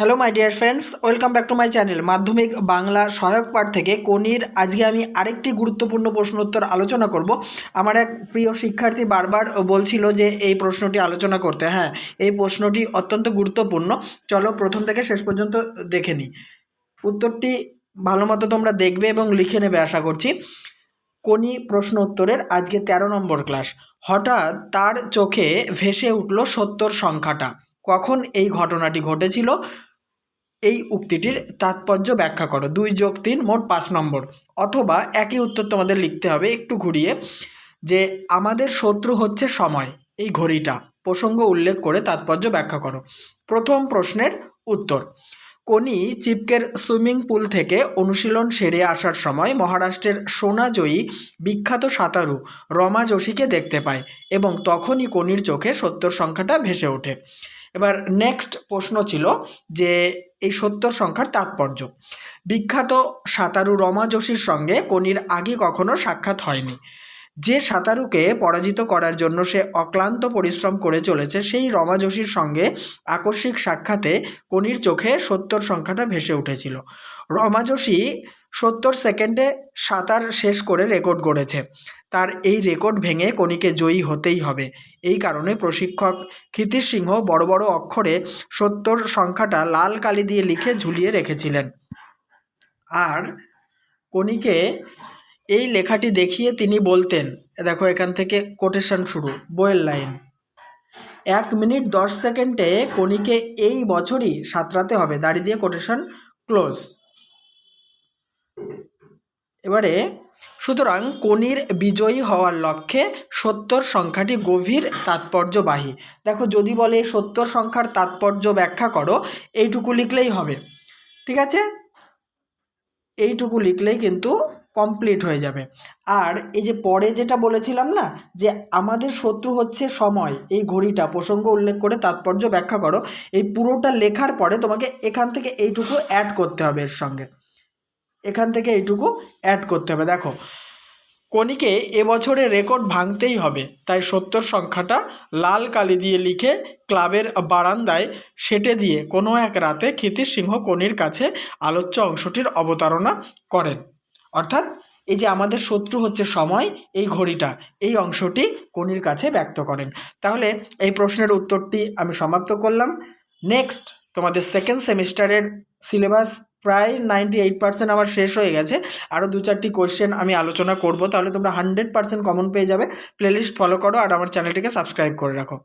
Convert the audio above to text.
Hello my dear friends welcome back to my channel মাধ্যমিক বাংলা সহায়ক পাঠ থেকে। কনির আজকে আমি আরেকটি গুরুত্বপূর্ণ প্রশ্নোত্তর আলোচনা করব। আমার এক প্রিয় শিক্ষার্থী বারবার বলছিল যে, এই প্রশ্নটি আলোচনা করতে। হ্যাঁ এই প্রশ্নটি অত্যন্ত গুরুত্বপূর্ণ। চলো প্রথম থেকে শেষ পর্যন্ত দেখে নিই। উত্তরটি ভালো মতো তোমরা দেখবে এবং লিখে নেবে, আশা করছি। কোনি প্রশ্ন উত্তরের আজকে ১৩ নম্বর ক্লাস। হঠাৎ তার চোখে ভেসে উঠল সত্তর সংখ্যাটা। কখন এই ঘটনাটি ঘটেছিল? এই উক্তিটির তাৎপর্য ব্যাখ্যা করো। দুই যোগ তিন মোট পাঁচ নম্বর। অথবা একই উত্তর তোমাদের লিখতে হবে একটু ঘুরিয়ে, যে আমাদের শত্রু হচ্ছে সময়, এই ঘড়িটা। প্রসঙ্গ উল্লেখ করে তাৎপর্য ব্যাখ্যা করো। প্রথম প্রশ্নের উত্তর। কোনি চিপকের সুইমিং পুল থেকে অনুশীলন সেরে আসার সময় মহারাষ্ট্রের সোনাজয়ী বিখ্যাত সাঁতারু রমা যোশীকে দেখতে পায় এবং তখনই কনির চোখে সত্তর সংখ্যাটা ভেসে ওঠে। এবার নেক্সট প্রশ্ন ছিল যে এই সত্তর সংখ্যার তাৎপর্য। বিখ্যাত সাঁতারু রমা যোশীর সঙ্গে কনির আগে কখনো সাক্ষাৎ হয়নি। যে সাঁতারুকে পরাজিত করার জন্য সে অক্লান্ত পরিশ্রম করে চলেছে, সেই রমা যোশীর সঙ্গে আকস্মিক সাক্ষাতে কনির চোখে সত্তর সংখ্যাটা ভেসে উঠেছিল। রমা যোশী সত্তর সেকেন্ডে সাঁতার শেষ করে রেকর্ড গড়েছে। তার এই রেকর্ড ভেঙে কনিকে জয়ী হতেই হবে। এই কারণে প্রশিক্ষক ক্ষিতিশ সিংহ বড় বড় অক্ষরে সত্তর সংখ্যাটা লাল কালি দিয়ে লিখে ঝুলিয়ে রেখেছিলেন। আর কনিকে এই লেখাটি দেখিয়ে তিনি বলতেন দেখো, এখান থেকে কোটেশন শুরু, বইয়ের লাইন। এক মিনিট দশ সেকেন্ডে কনিকে এই বছরই সাঁতরাতে হবে। দাড়ি দিয়ে কোটেশন ক্লোজ এবারে, সুতরাং কনির বিজয়ী হওয়ার লক্ষ্যে সত্তর সংখ্যাটি গভীর তাৎপর্যবাহী। দেখো, যদি বলে সত্তর সংখ্যার তাৎপর্য ব্যাখ্যা করো, এইটুকু লিখলেই হবে। ঠিক আছে? এইটুকু লিখলেই কিন্তু কমপ্লিট হয়ে যাবে। আর এই যে পরে যেটা বলেছিলাম না, যে আমাদের শত্রু হচ্ছে সময়, এই ঘড়িটা, প্রসঙ্গ উল্লেখ করে তাৎপর্য ব্যাখ্যা করো, এই পুরোটা লেখার পরে তোমাকে এখান থেকে এইটুকু অ্যাড করতে হবে এর সঙ্গে। এখান থেকে এইটুকু অ্যাড করতে হবে। দেখো কনিকে এবছরে রেকর্ড ভাঙতেই হবে, তাই সত্তর সংখ্যাটা লাল কালি দিয়ে লিখে ক্লাবের বারান্দায় সেটে দিয়ে কোনো এক রাতে ক্ষিতির সিংহ কনির কাছে আলোচ্য অংশটির অবতারণা করেন। অর্থাৎ এই যে আমাদের শত্রু হচ্ছে সময়, এই ঘড়িটা, এই অংশটি কনির কাছে ব্যক্ত করেন। তাহলে এই প্রশ্নের উত্তরটি আমি সমাপ্ত করলাম। নেক্সট তোমাদের সেকেন্ড সেমিস্টারের সিলেবাস প্রায় নাইনটি এইট পার্সেন্ট আমার শেষ হয়ে গেছে। আরও দু চারটি কোয়েশ্চেন আমি আলোচনা করব। তাহলে তোমরা হান্ড্রেড পার্সেন্ট কমন পেয়ে যাবে। প্লেলিস্ট ফলো করো আর আমার চ্যানেলটিকে সাবস্ক্রাইব করে রাখো।